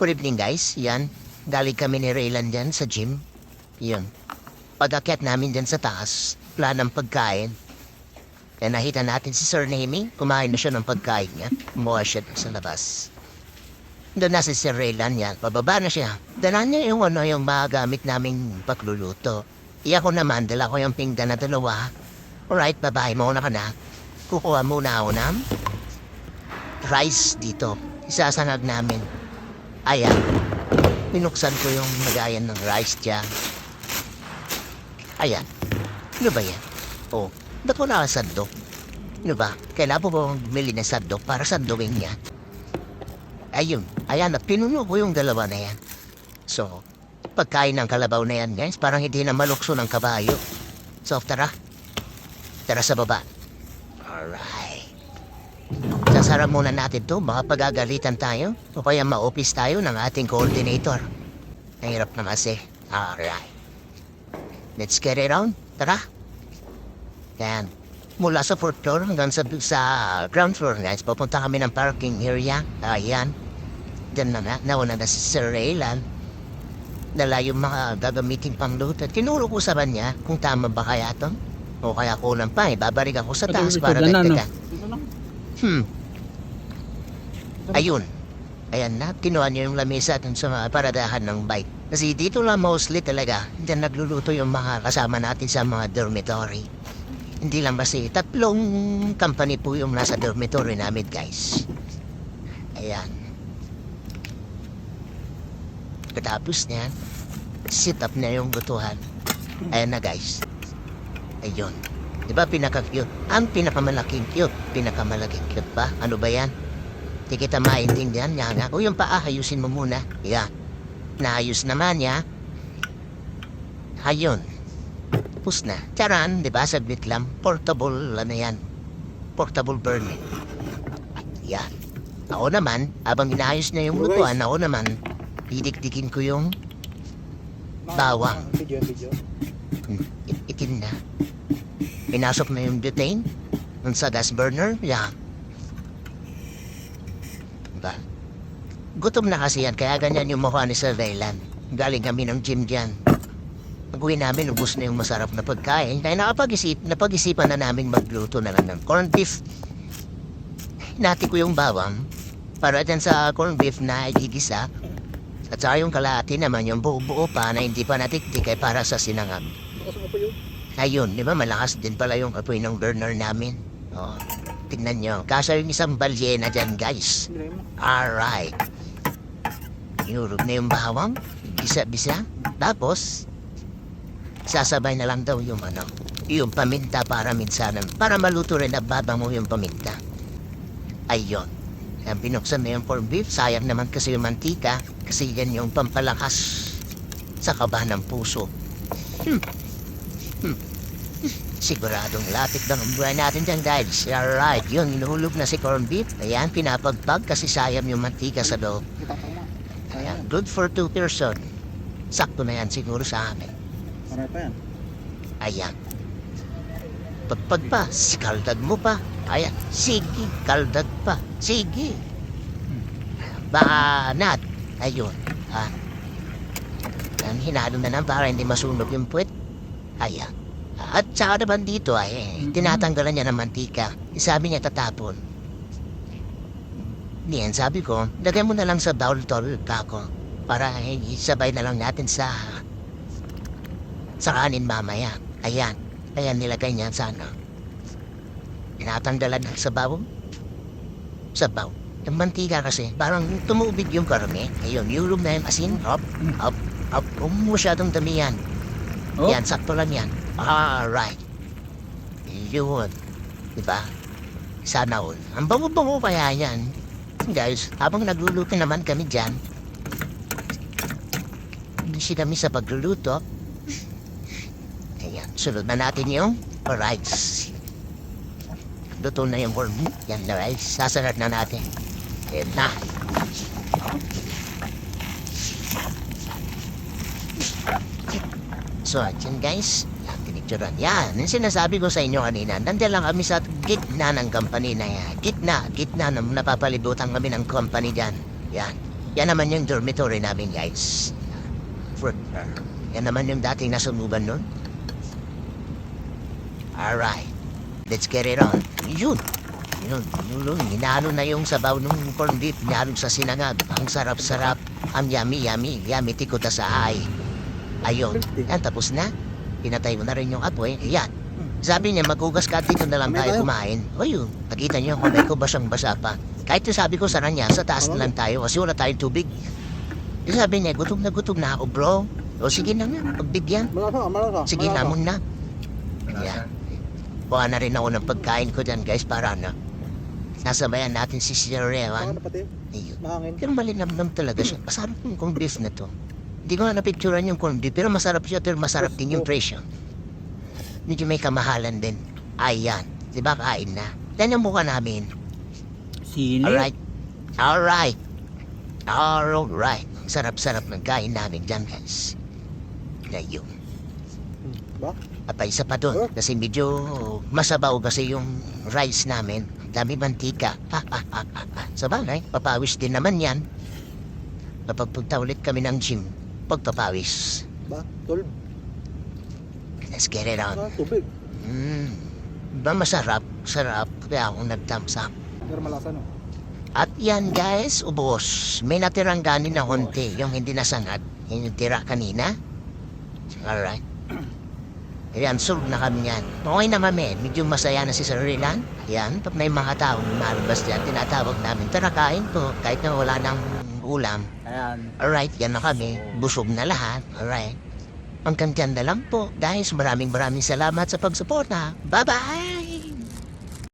Good evening guys, yan. Galing kami ni Raylan dyan sa gym. Yun. Pag-akyat namin dyan sa taas, wala ng pagkain. Kaya nakita natin si Sir Nemi, kumain na siya ng pagkain niya. Kumuha siya sa labas. Doon na si Sir Raylan yan, pababa na siya. Dala niya yung ano, yung mga gamit naming pagluluto. Iya ko naman, dala ko yung pinggan na dalawa. Alright, babae mo na ka na. Kukuha muna ako ng rice dito. Isasangag namin. Ayan. Binuksan ko yung lagayan ng rice dyan. Ayan. Ano ba yan? Oh, ba't wala ka sandok? Ano ba? Kailangan po ba bumili ng sandok para sandogin niya? Ayun. Ayan, at pinuno ko yung dalawa na yan. So, pagkain ng kalabaw na yan, guys, parang hindi na malukso ng kabayo. So, tara. Tara sa baba. Alright. Sasara muna natin to, baka pagagalitan tayo. O kaya ma-office tayo ng ating coordinator. Mahirap na kasi. Alright. Let's get it on. Tara. Yan. Mula sa fourth floor hanggang sa, sa ground floor, guys. Papunta kami ng parking area. Ayan. Diyan na na. Nauna na si Sir Raylan. Dala yung mga gagamitin pang luto. Tinuro ko sa kanya kung tama ba kaya to. O kaya kulang pa eh. Babalik ako sa taas para dagdagan. Hmm. Ayun. Ayan na, kinuha niya yung lamesa dun sa mga paradahan ng bike. Kasi dito lang mostly talaga, diyan nagluluto yung mga kasama natin sa mga dormitory. Hindi lang kasi tatlong company po yung nasa dormitory namin, guys. Ayan. Katapos niyan, sit up na yung lutuhan. Ayan na, guys. Ayun. Di ba pinaka-cute? Ang pinakamalaking cute. Pinakamalaking cute ba? Ano ba yan? Di kita maintindihan niya nga. O yung paa, ayusin mo muna. Yan. Naayos naman niya. Ayun. Tapos na. Charan, di ba? Sabit lang. Portable, ano yan? Portable burner. Yan. Ako naman, abang inaayos na yung lutuan, ako naman, didikdikin ko yung Bawang. Video, video. Hmm, it- itim na. Pinasok na yung butane dun sa gas burner. Yan. Diba? Gutom na kasi yan, kaya ganyan yung mukha ni Sir Raylan. Galing kami ng gym dyan. Pag-uwi namin, ubus na yung masarap na pagkain. Kaya nakapag-isip, napag-isipan na namin magluto na lang ng corned beef. Hinati ko yung bawang para dyan sa corned beef na igigisa. At saka yung kalahati naman, yung buo-buo pa na hindi pa natiktik ay para sa sinangag. Bukas mo po yun. Ayun, di ba malakas din pala yung apoy ng burner namin. Oh, tingnan nyo. Kaso yung isang balyena dyan, guys. Alright. Inurog na yung bawang. Bisa-bisa. Tapos, sasabay na lang daw yung ano, yung paminta para minsanan. Para maluto rin at babang mo yung paminta. Ayun. Binuksan na yung corned beef. Sayang naman kasi yung mantika. Kasi yan yung pampalakas sa kaba ng puso. Hmm. Hmm. Siguradong lapit ang buhay natin dyan, guys. Alright, yun, inuhulog na si corned beef. Ayan, pinapagpag kasi sayang yung mantika sa loob. Ayan, good for two person. Sakto na yan siguro sa amin. Marami pa yan. Ayan. Pagpag pa, kaldag mo pa. Ayan, sige, kaldag pa. Sige. Banat. Ayun. Ha. Ang hinalo na lang para hindi masunog yung puwet. Ayan. At saka naman dito ay eh, tinatanggalan niya ng mantika. Sabi niya tatapon. Niyan sabi ko, lagay mo na lang sa bowl tol, kako. Para eh, isabay na lang natin sa sa kanin mamaya. Ayan. Ayan nilagay niya sa ano. Tinatanggalan ng sabaw. Sabaw. Yung mantika kasi, parang tumubig yung karne. Ayun, yulog na yung asin. Hop, hop, hop. Huwag masyadong dami yan. Oh. Yan, sakto lang yan. Alright. Yun. Diba? Sana all. Ang bango-bango kaya yan. Guys, habang nagluluto naman kami dyan, busy kami sa pagluluto. Ayan, sunod na natin yung rice. Luto na yung corn. Yan na rice. Sasarap na natin. Ayan na. So, yan guys. Tinicturan. Yan, yung sinasabi ko sa inyo kanina. Nandiyan lang kami sa gitna ng company na yan. Gitna, gitna na napapalibutan kami ng company dyan. Yan. Yan naman yung dormitory namin, guys. Fruit. Yan naman yung dating nasunuban nun. Alright. Let's get it on. Yun. Yun, yun, yun. Hinalo na yung sabaw ng corned beef. Hinalo sa sinangag. Ang sarap-sarap. Ang yummy, yummy. Yummy tikuta sa ay. Ayun. Yan, tapos na. Pinatay mo na rin yung apoy. Yan. Sabi niya, maghugas ka dito na lang tayo kumain. O yun, nakita niyo kung may ko basang-basa pa. Kahit yung sabi ko sa kanya, sa taas na lang tayo kasi wala tayong tubig. Yung sabi niya, gutom na gutom na ako, bro. O sige na nga, pagbigyan. Malasa, malasa. Sige na malasa. muna. Yan. Buha na rin ako ng pagkain ko dyan, guys, para na. Nasabayan natin si Sir Rewan. na pati. Ayun. Pero malinamnam talaga siya. Masarap yung corned beef na to. Hindi ko nga napicturean yung corned beef, pero masarap siya, pero masarap din yung presyo. Medyo may kamahalan din. Ayan. Di ba kain na? Yan yung mukha namin. Sili. Alright. Alright. Alright. Sarap-sarap ng kain namin dyan, guys. Na yun. Ba? At pa isa pa doon, kasi medyo masabaw kasi yung rice namin. Dami mantika. Ha, ha, ha, ha, ha. Sa bagay, papawis din naman yan. Kapag punta ulit kami ng gym, pagpapawis. Ba? Tol. Let's get it on. Sa tubig. Mm. Ba masarap? Sarap. Kaya ako nag-thumbs up. Pero malasa no. At yan guys, ubos. May natirang ganin na konti, yung hindi nasangat. Yung tira kanina. Alright. Ayan, solve na kami yan. Okay naman men, medyo masaya na si Sir Rilan. Ayan, pag may mga taong marabas dyan, tinatawag namin, tara kain po, kahit na wala nang ulam. Ayan. Alright, yan na kami. Busog na lahat. Alright. Ang kantiyan na lang po. Guys, maraming maraming salamat sa pagsuporta. Bye-bye!